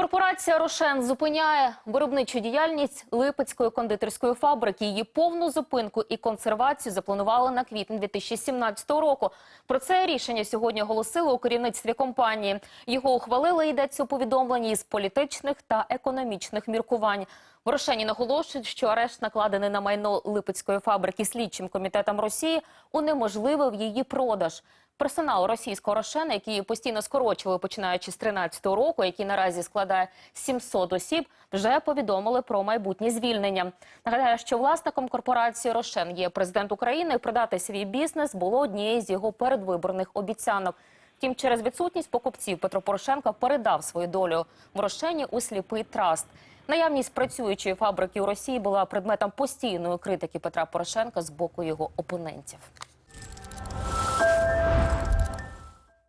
Корпорація Рошен зупиняє виробничу діяльність Липецької кондитерської фабрики. Її повну зупинку і консервацію запланували на квітень 2017 року. Про це рішення сьогодні оголосили у керівництві компанії. Його ухвалили йдеться у повідомленні із політичних та економічних міркувань. В Рошені наголошують, що арешт, накладений на майно Липецької фабрики слідчим комітетом Росії, унеможливив її продаж. Персонал російського Рошена, який постійно скорочували починаючи з 13-го року, який наразі складає 700 осіб, вже повідомили про майбутнє звільнення. Нагадаю, що власником корпорації Рошен є президент України. Продати свій бізнес було однією з його передвиборних обіцянок. Втім, через відсутність покупців Петро Порошенко передав свою долю в Рошені у сліпий траст. Наявність працюючої фабрики у Росії була предметом постійної критики Петра Порошенка з боку його опонентів.